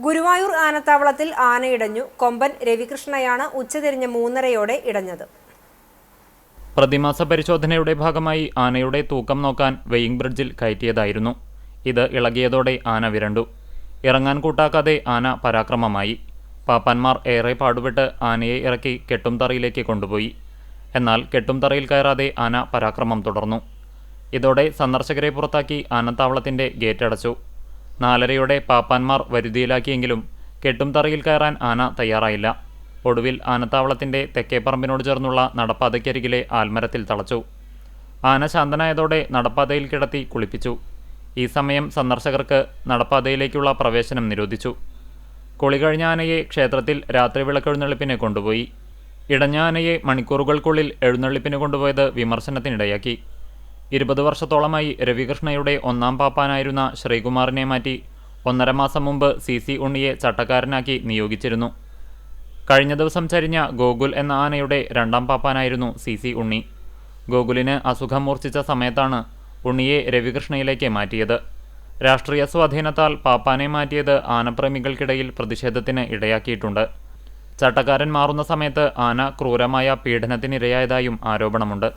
ഗുരുവായൂർ ആനത്താവളത്തിൽ ആനയിടഞ്ഞു കൊമ്പൻ രവികൃഷ്ണയാണ് ഉച്ചതിരിഞ്ഞ് മൂന്നരയോടെ ഇടഞ്ഞത്. പ്രതിമാസ പരിശോധനയുടെ ഭാഗമായി ആനയുടെ തൂക്കം നോക്കാൻ വെയിങ് ബ്രിഡ്ജിൽ കയറ്റിയതായിരുന്നു. ഇത് ഇളകിയതോടെ ആന വിരണ്ടു. ഇറങ്ങാൻ കൂട്ടാക്കാതെ ആന പരാക്രമമായി. പാപ്പാന്മാർ ഏറെ പാടുപെട്ട് ആനയെ ഇറക്കി കെട്ടുംതറയിലേക്ക് കൊണ്ടുപോയി. എന്നാൽ കെട്ടുംതറയിൽ കയറാതെ ആന പരാക്രമം തുടർന്നു. ഇതോടെ സന്ദർശകരെ പുറത്താക്കി ആനത്താവളത്തിന്റെ ഗേറ്റ് അടച്ചു. നാലരയോടെ പാപ്പാന്മാർ വരുതിയിലാക്കിയെങ്കിലും കെട്ടും തറയിൽ കയറാൻ ആന തയ്യാറായില്ല. ഒടുവിൽ ആനത്താവളത്തിന്റെ തെക്കേപ്പറമ്പിനോട് ചേർന്നുള്ള നടപ്പാതയ്ക്കരികിലെ ആൽമരത്തിൽ തളച്ചു. ആന ശാന്തനായതോടെ നടപ്പാതയിൽ കിടത്തി കുളിപ്പിച്ചു. ഈ സമയം സന്ദർശകർക്ക് നടപ്പാതയിലേക്കുള്ള പ്രവേശനം നിരോധിച്ചു. കുളി കഴിഞ്ഞ ആനയെ ക്ഷേത്രത്തിൽ രാത്രി വിളക്കെഴുന്നള്ളിപ്പിന് കൊണ്ടുപോയി. ഇടഞ്ഞ ആനയെ മണിക്കൂറുകൾക്കുള്ളിൽ എഴുന്നള്ളിപ്പിന് കൊണ്ടുപോയത് വിമർശനത്തിനിടയാക്കി. ഇരുപത് വർഷത്തോളമായി രവികൃഷ്ണയുടെ ഒന്നാം പാപ്പാനായിരുന്ന ശ്രീകുമാറിനെ മാറ്റി ഒന്നര മാസം മുമ്പ് സി സി ഉണ്ണിയെ ചട്ടക്കാരനാക്കി നിയോഗിച്ചിരുന്നു. കഴിഞ്ഞ ദിവസം ചരിഞ്ഞ ഗോകുൽ എന്ന ആനയുടെ രണ്ടാം പാപ്പാനായിരുന്നു സി സി ഉണ്ണി. ഗോകുലിന് അസുഖം മൂർച്ഛിച്ച സമയത്താണ് ഉണ്ണിയെ രവികൃഷ്ണയിലേക്ക് മാറ്റിയത്. രാഷ്ട്രീയ സ്വാധീനത്താൽ പാപ്പാനെ മാറ്റിയത് ആനപ്രേമികൾക്കിടയിൽ പ്രതിഷേധത്തിന് ഇടയാക്കിയിട്ടുണ്ട്. ചട്ടക്കാരൻ മാറുന്ന സമയത്ത് ആന ക്രൂരമായ പീഡനത്തിനിരയായതായും ആരോപണമുണ്ട്.